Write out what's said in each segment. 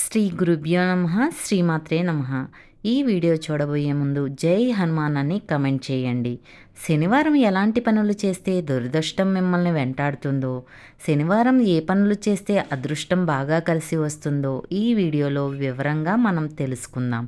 శ్రీ గురుభ్యో నమ శ్రీమాత్రే నమ. ఈ వీడియో చూడబోయే ముందు జై హనుమాన్ అని కమెంట్ చేయండి. శనివారం ఎలాంటి పనులు చేస్తే దురదృష్టం మిమ్మల్ని వెంటాడుతుందో శనివారం ఏ పనులు చేస్తే అదృష్టం బాగా కలిసి వస్తుందో ఈ వీడియోలో వివరంగా మనం తెలుసుకుందాం.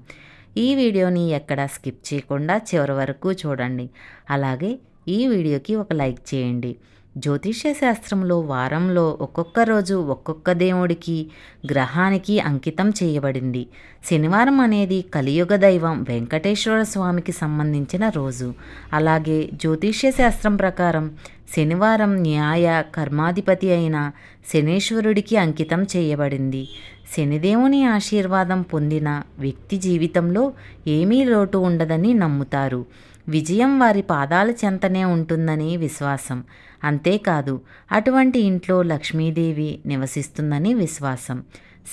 ఈ వీడియోని ఎక్కడ స్కిప్ చేయకుండా చివరి వరకు చూడండి. అలాగే ఈ వీడియోకి ఒక లైక్ చేయండి. జ్యోతిష్య శాస్త్రంలో వారంలో ఒక్కొక్క రోజు ఒక్కొక్క దేవుడికి గ్రహానికి అంకితం చేయబడింది. శనివారం అనేది కలియుగ దైవం వెంకటేశ్వర స్వామికి సంబంధించిన రోజు. అలాగే జ్యోతిష్య శాస్త్రం ప్రకారం శనివారం న్యాయ కర్మాధిపతి అయిన శనేశ్వరుడికి అంకితం చేయబడింది. శనిదేవుని ఆశీర్వాదం పొందిన వ్యక్తి జీవితంలో ఏమీ లోటు ఉండదని నమ్ముతారు. విజయం వారి పాదాల చెంతనే ఉంటుందని విశ్వాసం. అంతేకాదు అటువంటి ఇంట్లో లక్ష్మీదేవి నివసిస్తుందని విశ్వాసం.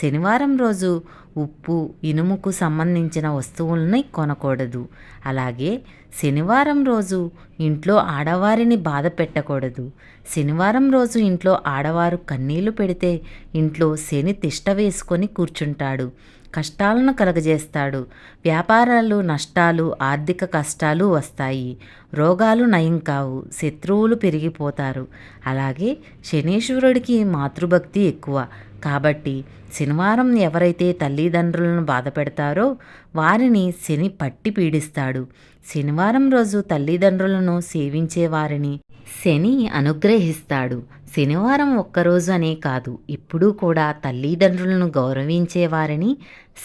శనివారం రోజు ఉప్పు ఇనుముకు సంబంధించిన వస్తువుల్ని కొనకూడదు. అలాగే శనివారం రోజు ఇంట్లో ఆడవారిని బాధ పెట్టకూడదు. శనివారం రోజు ఇంట్లో ఆడవారు కన్నీళ్ళు పెడితే ఇంట్లో శని తిష్ట వేసుకొని కూర్చుంటాడు. కష్టాలను కలగజేస్తాడు. వ్యాపారాలు నష్టాలు ఆర్థిక కష్టాలు వస్తాయి. రోగాలు నయం కావు. శత్రువులు పెరిగిపోతారు. అలాగే శనీశ్వరుడికి మాతృభక్తి ఎక్కువ. కాబట్టి శనివారం ఎవరైతే తల్లిదండ్రులను బాధ పెడతారో వారిని శని పట్టి పీడిస్తాడు. శనివారం రోజు తల్లిదండ్రులను సేవించే వారిని శని అనుగ్రహిస్తాడు. శనివారం ఒక్కరోజు అనే కాదు ఇప్పుడు కూడా తల్లిదండ్రులను గౌరవించే వారిని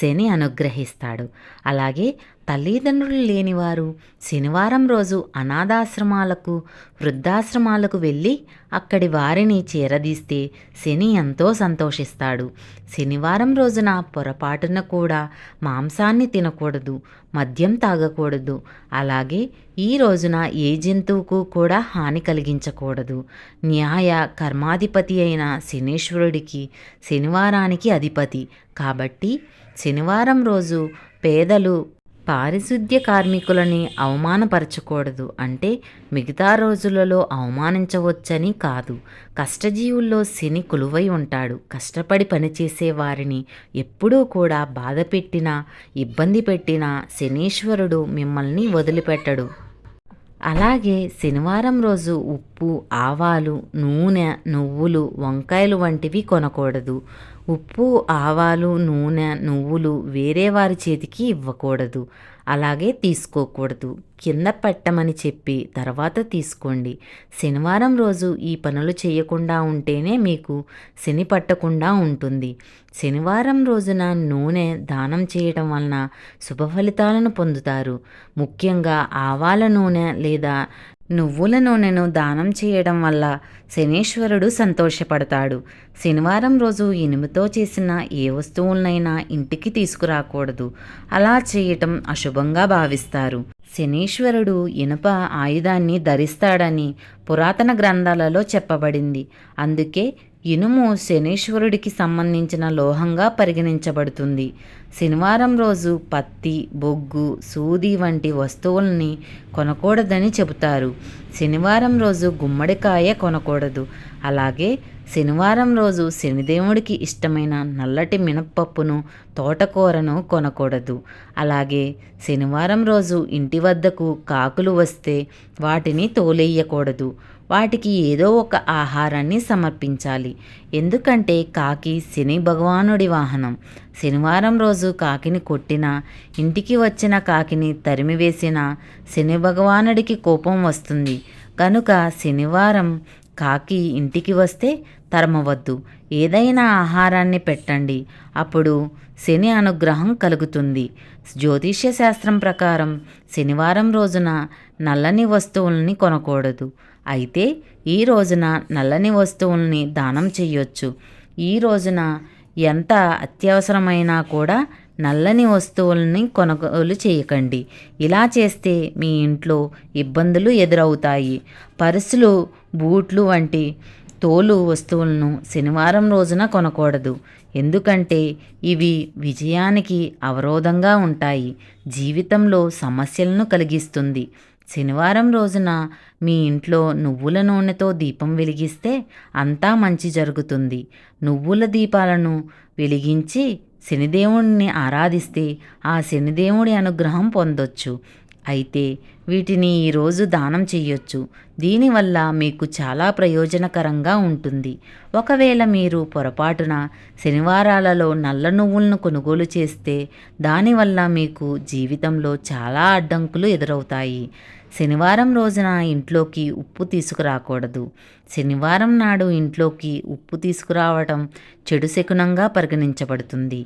శని అనుగ్రహిస్తాడు. అలాగే తల్లిదండ్రులు లేనివారు శనివారం రోజు అనాథాశ్రమాలకు వృద్ధాశ్రమాలకు వెళ్ళి అక్కడి వారిని చేరదీస్తే శని ఎంతో సంతోషిస్తాడు. శనివారం రోజున పొరపాటున కూడా మాంసాన్ని తినకూడదు మద్యం తాగకూడదు. అలాగే ఈ రోజున ఏ జంతువుకు కూడా హాని కలిగించకూడదు. న్యాయ కర్మాధిపతి అయిన శనీశ్వరుడికి శనివారానికి అధిపతి. కాబట్టి శనివారం రోజు పేదలు పారిశుద్ధ్య కార్మికులని అవమానపరచకూడదు అంటే మిగతా రోజులలో అవమానించవచ్చని కాదు. కష్టజీవుల్లో శని కొలువై ఉంటాడు. కష్టపడి పనిచేసే వారిని ఎప్పుడూ కూడా బాధ పెట్టినా ఇబ్బంది పెట్టినా శనీశ్వరుడు మిమ్మల్ని వదిలిపెట్టడు. అలాగే శనివారం రోజు ఉప్పు ఆవాలు నూనె నువ్వులు వంకాయలు వంటివి కొనకూడదు. ఉప్పు ఆవాలు నూనె నువ్వులు వేరే వారి చేతికి ఇవ్వకూడదు. అలాగే తీసుకోకూడదు. కింద పెట్టమని చెప్పి తర్వాత తీసుకోండి. శనివారం రోజు ఈ పనులు చేయకుండా ఉంటేనే మీకు శని పట్టకుండా ఉంటుంది. శనివారం రోజున నూనె దానం చేయటం వలన శుభ ఫలితాలను పొందుతారు. ముఖ్యంగా ఆవాల నూనె లేదా నువ్వుల నూనెను దానం చేయడం వల్ల శనీశ్వరుడు సంతోషపడతాడు. శనివారం రోజు ఇనుముతో చేసిన ఏ వస్తువులనైనా ఇంటికి తీసుకురాకూడదు. అలా చేయటం అశుభంగా భావిస్తారు. శనీశ్వరుడు ఇనుప ఆయుధాన్ని ధరిస్తాడని పురాతన గ్రంథాలలో చెప్పబడింది. అందుకే ఇనుము శనీశ్వరుడికి సంబంధించిన లోహంగా పరిగణించబడుతుంది. శనివారం రోజు పత్తి బొగ్గు సూది వంటి వస్తువుల్ని కొనకూడదని చెబుతారు. శనివారం రోజు గుమ్మడికాయ కొనకూడదు. అలాగే శనివారం రోజు శనిదేవుడికి ఇష్టమైన నల్లటి మినప్పప్పును తోటకూరను కొనకూడదు. అలాగే శనివారం రోజు ఇంటి వద్దకు కాకులు వస్తే వాటిని తోలేయకూడదు. వాటికి ఏదో ఒక ఆహారాన్ని సమర్పించాలి. ఎందుకంటే కాకి శని భగవానుడి వాహనం. శనివారం రోజు కాకిని కొట్టిన ఇంటికి వచ్చిన కాకిని తరిమివేసినా శని భగవానుడికి కోపం వస్తుంది. కనుక శనివారం కాకి ఇంటికి వస్తే తరమవద్దు. ఏదైనా ఆహారాన్ని పెట్టండి. అప్పుడు శని అనుగ్రహం కలుగుతుంది. జ్యోతిష్య శాస్త్రం ప్రకారం శనివారం రోజున నల్లని వస్తువుల్ని కొనకూడదు. అయితే ఈ రోజున నల్లని వస్తువుల్ని దానం చెయ్యొచ్చు. ఈ రోజున ఎంత అత్యవసరమైనా కూడా నల్లని వస్తువుల్ని కొనుగోలు చేయకండి ఇలా చేస్తే మీ ఇంట్లో ఇబ్బందులు ఎదురవుతాయి. పర్సులు బూట్లు వంటి తోలు వస్తువులను శనివారం రోజున కొనకూడదు. ఎందుకంటే ఇవి విజయానికి అవరోధంగా ఉంటాయి. జీవితంలో సమస్యలను కలిగిస్తుంది. శనివారం రోజున మీ ఇంట్లో నువ్వుల నూనెతో దీపం వెలిగిస్తే అంతా మంచి జరుగుతుంది. నువ్వుల దీపాలను వెలిగించి శనిదేవుణ్ణి ఆరాధిస్తే ఆ శనిదేవుడి అనుగ్రహం పొందొచ్చు. అయితే వీటిని ఈరోజు దానం చెయ్యొచ్చు. దీనివల్ల మీకు చాలా ప్రయోజనకరంగా ఉంటుంది. ఒకవేళ మీరు పొరపాటున శనివారాలలో నల్ల నువ్వులను కొనుగోలు చేస్తే దానివల్ల మీకు జీవితంలో చాలా అడ్డంకులు ఎదురవుతాయి. శనివారం రోజున ఇంట్లోకి ఉప్పు తీసుకురాకూడదు. శనివారం నాడు ఇంట్లోకి ఉప్పు తీసుకురావటం చెడు శకునంగా పరిగణించబడుతుంది.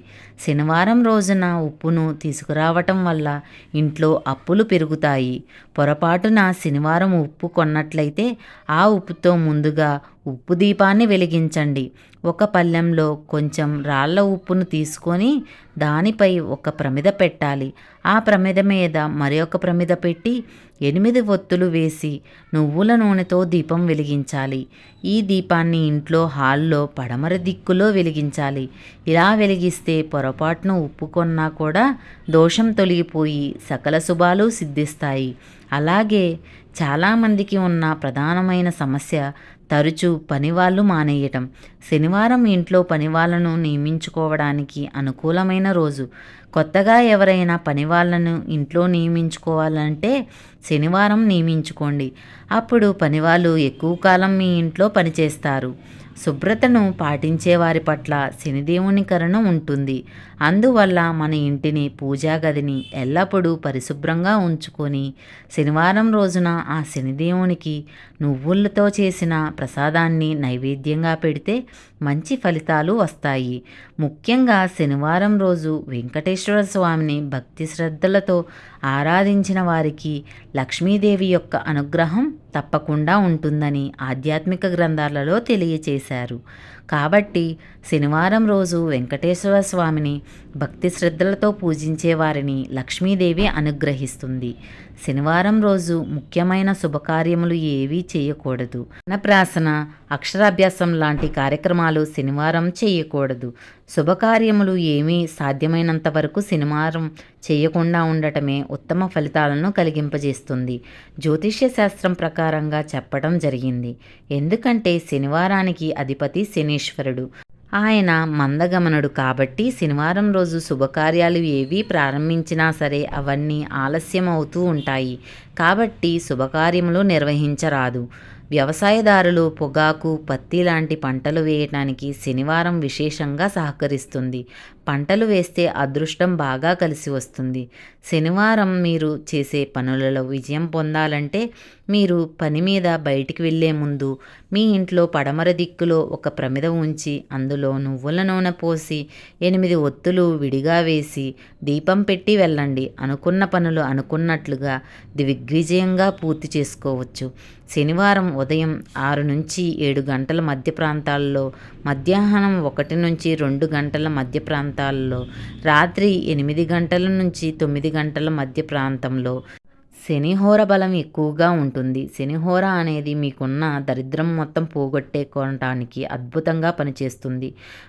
శనివారం రోజున ఉప్పును తీసుకురావటం వల్ల ఇంట్లో అప్పులు పెరుగుతాయి. పొరపాటున శనివారం ఉప్పు కొన్నట్లయితే ఆ ఉప్పుతో ముందుగా ఉప్పు దీపాన్ని వెలిగించండి. ఒక పళ్ళెంలో కొంచెం రాళ్ళ ఉప్పును తీసుకొని దానిపై ఒక ప్రమిద పెట్టాలి. ఆ ప్రమిద మీద మరొక ప్రమిద పెట్టి ఎనిమిది ఒత్తులు వేసి నువ్వుల నూనెతో దీపం వెలిగించాలి. ఈ దీపాన్ని ఇంట్లో హాల్లో పడమర దిక్కులో వెలిగించాలి. ఇలా వెలిగిస్తే పొరపాటున ఒప్పుకున్నా కూడా దోషం తొలగిపోయి సకల శుభాలు సిద్ధిస్తాయి. అలాగే చాలామందికి ఉన్న ప్రధానమైన సమస్య తరచూ పనివాళ్ళు మానేయటం. శనివారం ఇంట్లో పనివాళ్ళను నియమించుకోవడానికి అనుకూలమైన రోజు. కొత్తగా ఎవరైనా పనివాళ్ళను ఇంట్లో నియమించుకోవాలంటే శనివారం నియమించుకోండి. అప్పుడు పనివాళ్ళు ఎక్కువ కాలం మీ ఇంట్లో పనిచేస్తారు. శుభ్రతను పాటించే వారి పట్ల శనిదేవుని కరుణ ఉంటుంది. అందువల్ల మన ఇంటిని పూజా గదిని ఎల్లప్పుడూ పరిశుభ్రంగా ఉంచుకొని శనివారం రోజున ఆ శనిదేవునికి నువ్వులతో చేసిన ప్రసాదాన్ని నైవేద్యంగా పెడితే మంచి ఫలితాలు వస్తాయి. ముఖ్యంగా శనివారం రోజు వెంకటేశ్వర స్వామిని భక్తి శ్రద్ధలతో ఆరాధించిన వారికి లక్ష్మీదేవి యొక్క అనుగ్రహం తప్పకుండా ఉంటుందని ఆధ్యాత్మిక గ్రంథాలలో తెలియచేశారు. కాబట్టి శనివారం రోజు వెంకటేశ్వర స్వామిని భక్తి శ్రద్ధలతో పూజించే వారిని లక్ష్మీదేవి అనుగ్రహిస్తుంది. శనివారం రోజు ముఖ్యమైన శుభకార్యములు ఏవీ చేయకూడదు. అన్నప్రాసన అక్షరాభ్యాసం లాంటి కార్యక్రమాలు శనివారం చేయకూడదు. శుభకార్యములు ఏమీ సాధ్యమైనంత వరకు శనివారం చేయకుండా ఉండటమే ఉత్తమ ఫలితాలను కలిగింపజేస్తుంది. జ్యోతిష్య శాస్త్రం ప్రకారం ప్రకారంగా చెప్పడం జరిగింది. ఎందుకంటే శనివారానికి అధిపతి శనీశ్వరుడు. ఆయన మందగమనుడు కాబట్టి శనివారం రోజు శుభకార్యాలు ఏవి ప్రారంభించినా సరే అవన్నీ ఆలస్యం అవుతూ ఉంటాయి. కాబట్టి శుభకార్యములు నిర్వహించరాదు. వ్యవసాయదారులు పొగాకు పత్తి లాంటి పంటలు వేయటానికి శనివారం విశేషంగా సహకరిస్తుంది. పంటలు వేస్తే అదృష్టం బాగా కలిసి వస్తుంది. శనివారం మీరు చేసే పనులలో విజయం పొందాలంటే మీరు పని మీద బయటికి వెళ్ళే ముందు మీ ఇంట్లో పడమర దిక్కులో ఒక ప్రమిద ఉంచి అందులో నువ్వుల నూనె పోసి ఎనిమిది ఒత్తులు విడిగా వేసి దీపం పెట్టి వెళ్ళండి అనుకున్న పనులు అనుకున్నట్లుగా దిగ్విజయంగా పూర్తి చేసుకోవచ్చు. శనివారం ఉదయం ఆరు నుంచి ఏడు గంటల మధ్య ప్రాంతాల్లో మధ్యాహ్నం ఒకటి నుంచి రెండు గంటల మధ్య ప్రాంతాల్లో రాత్రి ఎనిమిది గంటల నుంచి తొమ్మిది గంటల మధ్య ప్రాంతంలో శనిహోర బలం ఎక్కువగా ఉంటుంది. శనిహోర అనేది మీకున్న దరిద్రం మొత్తం పోగొట్టేకోవటానికి అద్భుతంగా పనిచేస్తుంది.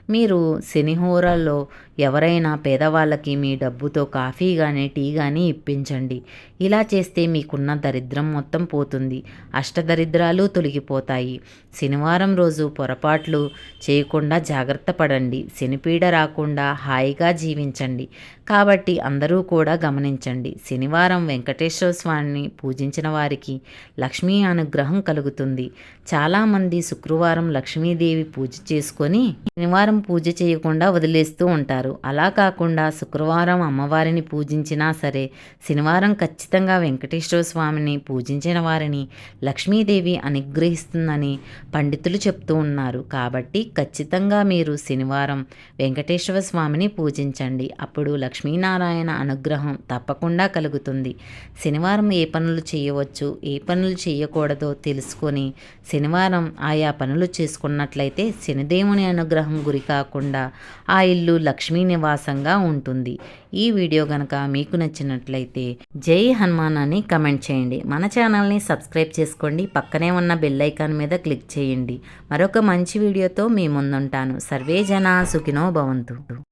మీరు శనిహోరలో ఎవరైనా పేదవాళ్ళకి మీ డబ్బుతో కాఫీ కానీ టీ కానీ ఇప్పించండి. ఇలా చేస్తే మీకున్న దరిద్రం మొత్తం పోతుంది. అష్టదరిద్రాలు తొలగిపోతాయి. శనివారం రోజు పొరపాట్లు చేయకుండా జాగ్రత్త పడండి. శనిపీడ రాకుండా హాయిగా జీవించండి. కాబట్టి అందరూ కూడా గమనించండి. శనివారం వెంకటేశ్వర స్వామిని పూజించిన వారికి లక్ష్మీ అనుగ్రహం కలుగుతుంది. చాలామంది శుక్రవారం లక్ష్మీదేవి పూజ చేసుకొని శనివారం పూజ చేయకుండా వదిలేస్తూ ఉంటారు. అలా కాకుండా శుక్రవారం అమ్మవారిని పూజించినా సరే శనివారం ఖచ్చితంగా వెంకటేశ్వర స్వామిని పూజించిన వారిని లక్ష్మీదేవి అనుగ్రహిస్తుందని పండితులు చెప్తూ ఉన్నారు. కాబట్టి ఖచ్చితంగా మీరు శనివారం వెంకటేశ్వర స్వామిని పూజించండి. అప్పుడు లక్ష్మీనారాయణ అనుగ్రహం తప్పకుండా కలుగుతుంది. శనివారం ఏ పనులు చేయవచ్చు ఏ పనులు చేయకూడదో తెలుసుకొని శనివారం ఆయా పనులు చేసుకున్నట్లయితే శనిదేవుని అనుగ్రహం గురి కాకుండా ఆ ఇల్లు లక్ష్మీ నివాసంగా ఉంటుంది. ఈ వీడియో కనుక మీకు నచ్చినట్లయితే జై హనుమాన్ అని కమెంట్ చేయండి. మన ఛానల్ని సబ్స్క్రైబ్ చేసుకోండి. పక్కనే ఉన్న బెల్ ఐకాన్ మీద క్లిక్ చేయండి. మరొక మంచి వీడియోతో మీ ముందుంటాను. సర్వే జన సుఖినో భవంతు.